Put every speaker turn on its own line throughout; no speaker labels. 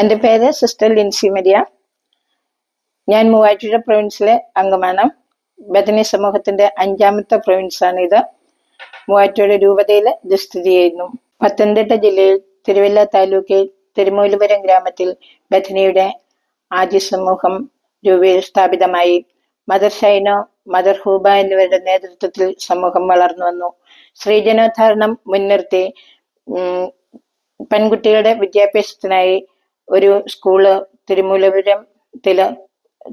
എന്റെ പേര് sister Lincy Maria. ഞാൻ മൂവാറ്റുപുഴ പ്രൊവിൻസിലെ അംഗമാണ്. ബദനി സമൂഹത്തിന്റെ അഞ്ചാമത്തെ പ്രൊവിൻസാണ് ഇത്. മൂവാറ്റുപുഴ രൂപതയിൽ ഇത് സ്ഥിതി ചെയ്യുന്നു. പത്തനംതിട്ട ജില്ലയിൽ തിരുവല്ല താലൂക്കിൽ തിരുമൂലപുരം ഗ്രാമത്തിൽ ബഥനിയുടെ ആദ്യ സമൂഹം രൂപ സ്ഥാപിതമായി. മദർ ഷൈനോ മദർ ഹൂബ എന്നിവരുടെ നേതൃത്വത്തിൽ സമൂഹം വളർന്നു വന്നു. സ്ത്രീജനോദ്ധാരണം മുൻനിർത്തി പെൺകുട്ടികളുടെ വിദ്യാഭ്യാസത്തിനായി ഒരു സ്കൂൾ തിരുമൂലപുരത്തിൽ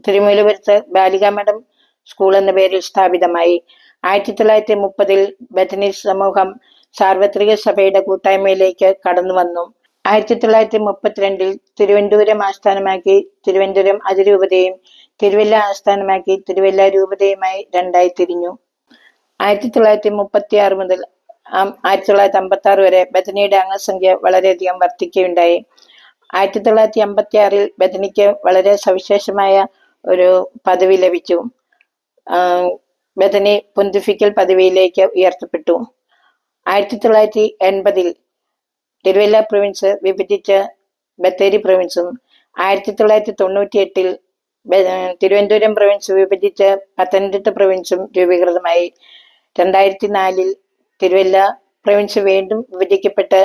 തിരുമൂലപുരത്ത് ബാലിക മഠം സ്കൂൾ എന്ന പേരിൽ സ്ഥാപിതമായി. ആയിരത്തി തൊള്ളായിരത്തി മുപ്പതിൽ ബഥനി സമൂഹം സാർവത്രിക സഭയുടെ കൂട്ടായ്മയിലേക്ക് കടന്നു വന്നു ആയിരത്തി തൊള്ളായിരത്തി മുപ്പത്തിരണ്ടിൽ തിരുവനന്തപുരം ആസ്ഥാനമാക്കി തിരുവനന്തപുരം അതിരൂപതയും തിരുവല്ല ആസ്ഥാനമാക്കി തിരുവല്ല രൂപതയുമായി രണ്ടായി തിരിഞ്ഞു. ആയിരത്തി തൊള്ളായിരത്തി മുപ്പത്തി ആറ് മുതൽ ആയിരത്തി തൊള്ളായിരത്തി അമ്പത്തി ആറ് വരെ ബഥനിയുടെ അംഗസംഖ്യ വളരെയധികം വർദ്ധിക്കുകയുണ്ടായി. ആയിരത്തി തൊള്ളായിരത്തി അമ്പത്തി ആറിൽ ബഥനിക്ക് വളരെ സവിശേഷമായ ഒരു പദവി ലഭിച്ചു. ബദനി പൊന്തിഫിക്കൽ പദവിയിലേക്ക് ഉയർത്തപ്പെട്ടു. ആയിരത്തി തൊള്ളായിരത്തി എൺപതിൽ തിരുവല്ല പ്രൊവിൻസ് വിഭജിച്ച് ബത്തേരി പ്രൊവിൻസും ആയിരത്തി തൊള്ളായിരത്തി തൊണ്ണൂറ്റി എട്ടിൽ തിരുവനന്തപുരം പ്രൊവിൻസ് വിഭജിച്ച് പത്തനംതിട്ട പ്രൊവിൻസും രൂപീകൃതമായി. രണ്ടായിരത്തി നാലിൽ തിരുവല്ല പ്രൊവിൻസ് വീണ്ടും വിഭജിക്കപ്പെട്ട്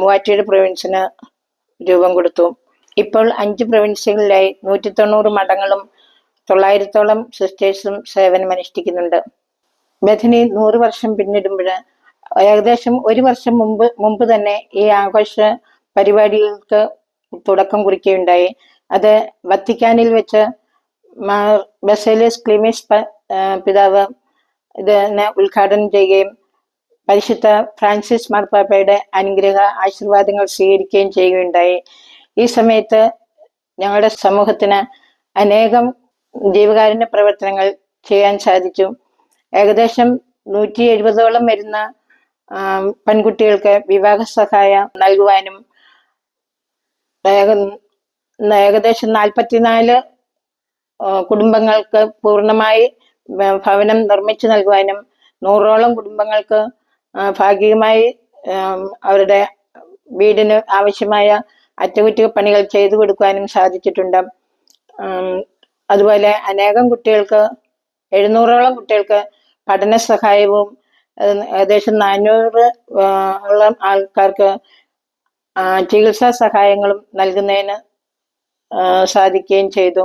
മൂവാറ്റുപുഴ പ്രൊവിൻസിന് രൂപം കൊടുത്തു. ഇപ്പോൾ അഞ്ച് പ്രൊവിൻസുകളിലായി നൂറ്റി തൊണ്ണൂറ് മഠങ്ങളും തൊള്ളായിരത്തോളം സിസ്റ്റേഴ്സും സേവനമനുഷ്ഠിക്കുന്നുണ്ട് ബഥനി നൂറ് വർഷം പിന്നിടുമ്പോൾ ഏകദേശം ഒരു വർഷം മുമ്പ് മുമ്പ് തന്നെ ഈ ആഘോഷ പരിപാടികൾക്ക് തുടക്കം കുറിക്കുകയുണ്ടായി. അത് വത്തിക്കാനിൽ വെച്ച് ബസേലിയസ് ക്ലിമിസ് പിതാവ് ഇതിനെ ഉദ്ഘാടനം ചെയ്യുകയും പരിശുദ്ധ ഫ്രാൻസിസ് മാർപ്പാപ്പയുടെ അനുഗ്രഹ ആശീർവാദങ്ങൾ സ്വീകരിക്കുകയും ചെയ്യുകയുണ്ടായി. ഈ സമയത്ത് ഞങ്ങളുടെ സമൂഹത്തിന് അനേകം ജീവകാരുണ്യ പ്രവർത്തനങ്ങൾ ചെയ്യാൻ സാധിച്ചു. ഏകദേശം നൂറ്റി എഴുപതോളം വരുന്ന പെൺകുട്ടികൾക്ക് വിവാഹ സഹായം നൽകുവാനും ഏക- ഏകദേശം നാൽപ്പത്തിനാല് കുടുംബങ്ങൾക്ക് പൂർണമായി ഭവനം നിർമ്മിച്ചു നൽകുവാനും നൂറോളം കുടുംബങ്ങൾക്ക് ഭാഗികമായി അവരുടെ വീടിന് ആവശ്യമായ അറ്റകുറ്റപ്പണികൾ ചെയ്തു കൊടുക്കാനും സാധിച്ചിട്ടുണ്ട്. അതുപോലെ അനേകം കുട്ടികൾക്ക് എഴുന്നൂറോളം കുട്ടികൾക്ക് പഠന സഹായവും ഏകദേശം നാനൂറ് ഓളം ആൾക്കാർക്ക് ചികിത്സാ സഹായങ്ങളും നൽകുന്നതിന് സാധിക്കുകയും ചെയ്തു.